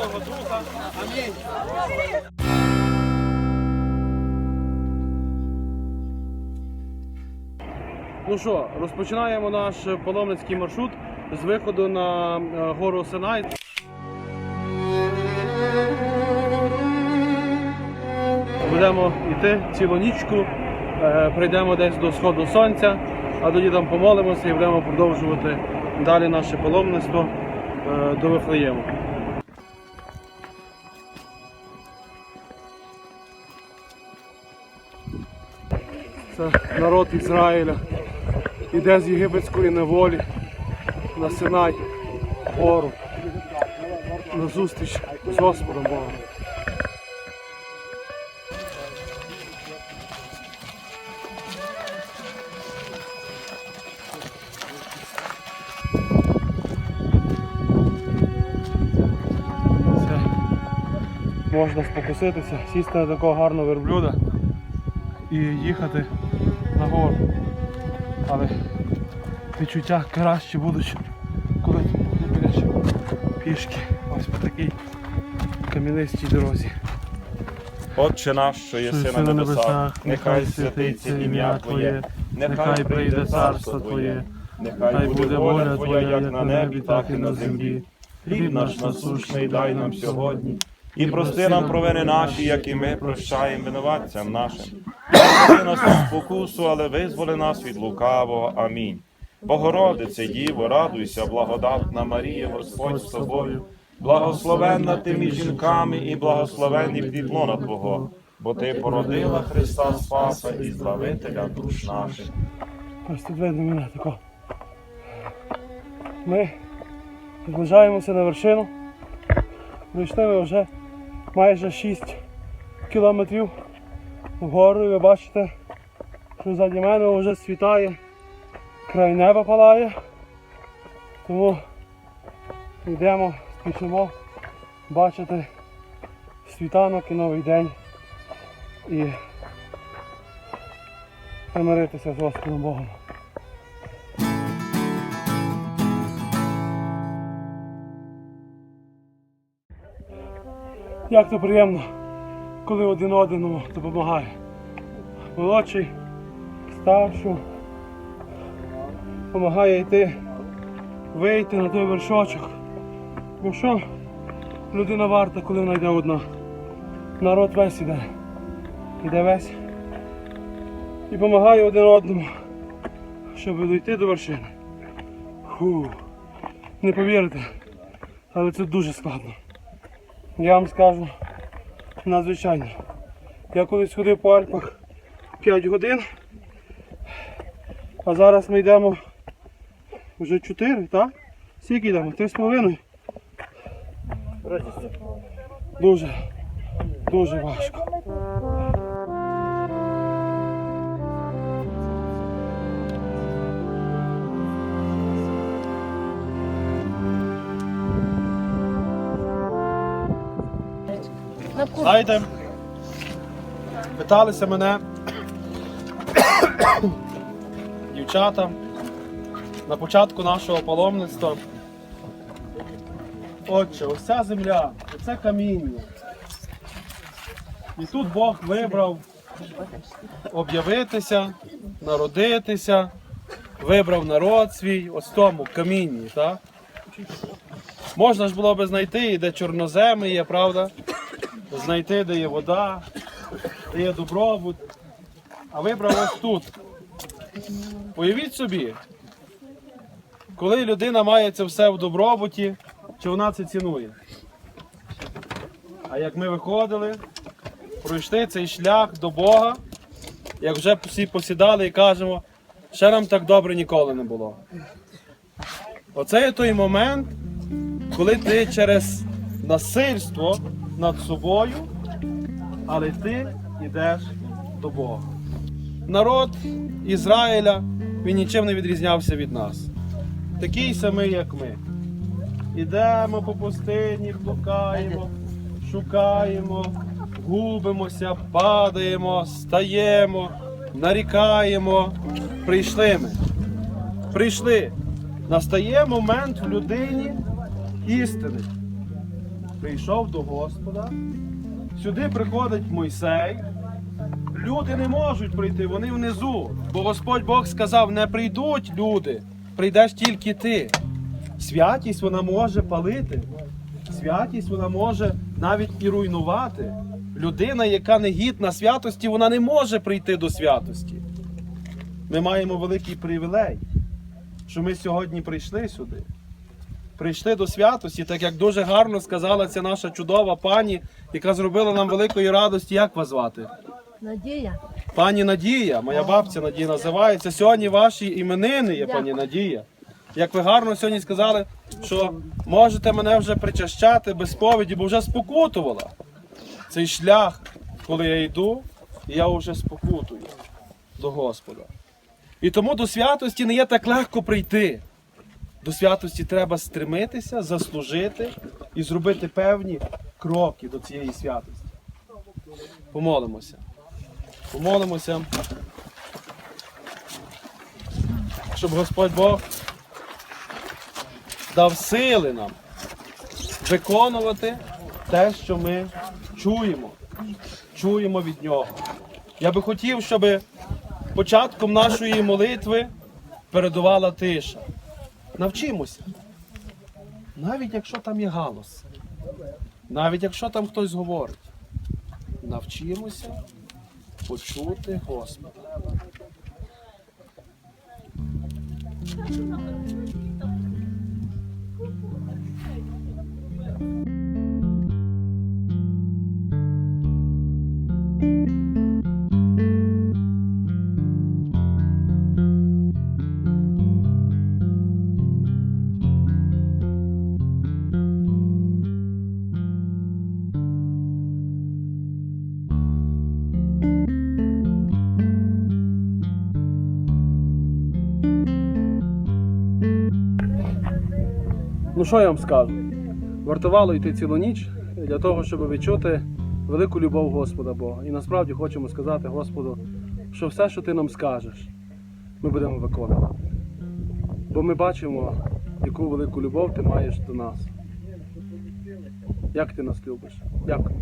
Святого Духа. Амінь. Ну що, розпочинаємо наш паломницький маршрут з виходу на е, гору Синай. Будемо йти цілу нічку, е, прийдемо десь до сходу сонця, а тоді там помолимося і будемо продовжувати далі наше паломництво е, до Вифлеєму. Це народ Ізраїля. Іде з єгипетської неволі на Синай, гору, на зустріч з Господом Богом. Можна спокуситися, сісти на такого гарного верблюда і їхати на гору. Але відчуття краще будуть, коли ти підеш пішки ось по такій кам'янистій дорозі. Отче наш, що єси на небесах, нехай святиться ім'я Твоє, нехай прийде царство Твоє, нехай буде воля Твоя, як на небі, так і на землі. Хліб наш насущний дай нам сьогодні, і прости нам провини наші, як і ми прощаємо винуватцям нашим. Веди нас у спокусу, але визволи нас від лукавого. Амінь. Богородице, Діво, радуйся, благодатна Марія, Господь з тобою. Благословенна ти між жінками і благословенний плід лона Твого, бо ти породила Христа Спаса і Збавителя душ наших. Ось тут видно мене тако. Ми зближаємося на вершину. Пройшли ми вже майже 6 кілометрів вгору ви бачите, що ззаді мене вже світає, край неба палає. Тому йдемо, спішимо бачити світанок і новий день і примиритися з Господом Богом. Як то приємно, коли один одному допомагає. Молодший, старшу, допомагає йти, вийти на той вершочок. Бо що людина варта, коли вона йде одна. Народ весь іде. Іде весь і допомагає один одному, щоб дійти до вершини. Фу. Не повірите, але це дуже складно. Я вам скажу надзвичайно. Я колись ходив по Альпах 5 годин, а зараз ми йдемо вже 4, так? Скільки йдемо? 3,5? Дуже, дуже важко. Знаєте, питалися мене дівчата на початку нашого паломництва. Отче, ось земля, оце каміння. І тут Бог вибрав об'явитися, народитися, вибрав народ свій ось тому камінні. Так? Можна ж було би знайти, і де чорноземи є, правда? Знайти, де є вода, де є добробут. А вибрав ось тут. Уявіть собі, коли людина має це все в добробуті, чи вона це цінує. А як ми виходили, пройшли цей шлях до Бога, як вже всі посідали і кажемо, ще нам так добре ніколи не було. Оце є той момент, коли ти через насильство над собою, але ти йдеш до Бога. Народ Ізраїля він нічим не відрізнявся від нас. Такий самий, як ми. Ідемо по пустині, блукаємо, шукаємо, губимося, падаємо, стаємо, нарікаємо. Прийшли ми. Прийшли. Настає момент в людині істини. Прийшов до Господа. Сюди приходить Мойсей. Люди не можуть прийти, вони внизу. Бо Господь Бог сказав: не прийдуть люди, прийдеш тільки ти. Святість вона може палити. Святість вона може навіть і руйнувати. Людина, яка не гідна святості, вона не може прийти до святості. Ми маємо великий привілей, що ми сьогодні прийшли сюди. Прийшли до святості, так як дуже гарно сказала ця наша чудова пані, яка зробила нам великої радості. Як вас звати? Надія. Пані Надія, моя бабця Надія називається. Сьогодні ваші іменини є, пані Надія. Як ви гарно сьогодні сказали, що можете мене вже причащати без сповіді, бо вже спокутувала. Цей шлях, коли я йду, я вже спокутую до Господа. І тому до святості не є так легко прийти. До святості треба стремитися, заслужити і зробити певні кроки до цієї святості. Помолимося. Помолимося, щоб Господь Бог дав сили нам виконувати те, що ми чуємо, чуємо від Нього. Я би хотів, щоб початком нашої молитви передувала тиша. Навчимося. Навіть якщо там є галос, навіть якщо там хтось говорить, навчимося почути Господа. Ну що я вам скажу? Вартувало йти цілу ніч для того, щоб відчути велику любов Господа Бога. І насправді хочемо сказати Господу, що все, що ти нам скажеш, ми будемо виконувати. Бо ми бачимо, яку велику любов ти маєш до нас. Як ти нас любиш. Дякую.